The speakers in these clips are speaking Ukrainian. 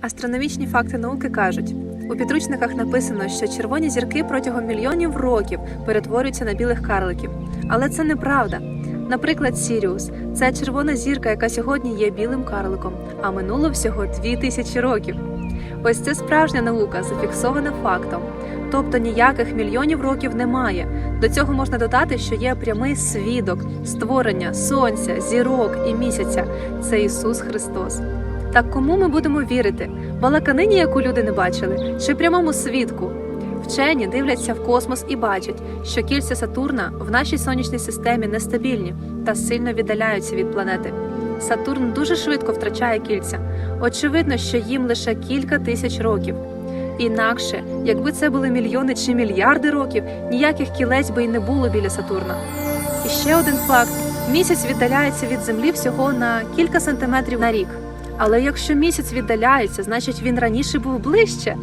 Астрономічні факти науки кажуть: у підручниках написано, що червоні зірки протягом мільйонів років перетворюються на білих карликів. Але це неправда. Наприклад, Сіріус це червона зірка, яка сьогодні є білим карликом, а минуло всього дві тисячі років. Ось це справжня наука, зафіксована фактом. Тобто ніяких мільйонів років немає. До цього можна додати, що є прямий свідок створення сонця, зірок і місяця це Ісус Христос. Так кому ми будемо вірити? Балаканині, яку люди не бачили, чи прямому свідку? Вчені дивляться в космос і бачать, що кільця Сатурна в нашій сонячній системі нестабільні та сильно віддаляються від планети. Сатурн дуже швидко втрачає кільця. Очевидно, що їм лише кілька тисяч років. Інакше, якби це були мільйони чи мільярди років, ніяких кілець би й не було біля Сатурна. І ще один факт: місяць віддаляється від Землі всього на кілька сантиметрів на рік. Але якщо місяць віддаляється, значить він раніше був ближче.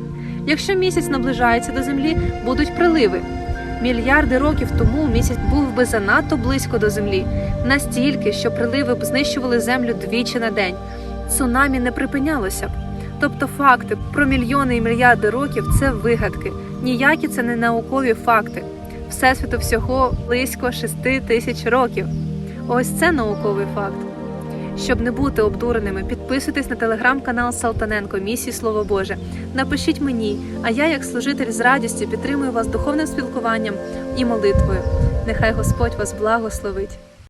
Якщо місяць наближається до Землі, будуть приливи. Мільярди років тому місяць був би занадто близько до Землі, настільки, що приливи б знищували землю двічі на день. Цунамі не припинялося б. Тобто факти про мільйони і мільярди років це вигадки. Ніякі це не наукові факти. Всесвіту всього близько 6 тисяч років. Ось це науковий факт. Щоб не бути обдуреними, підписуйтесь на телеграм-канал Салтаненко Місії Слово Боже. Напишіть мені, а я, як служитель з радістю, підтримую вас духовним спілкуванням і молитвою. Нехай Господь вас благословить.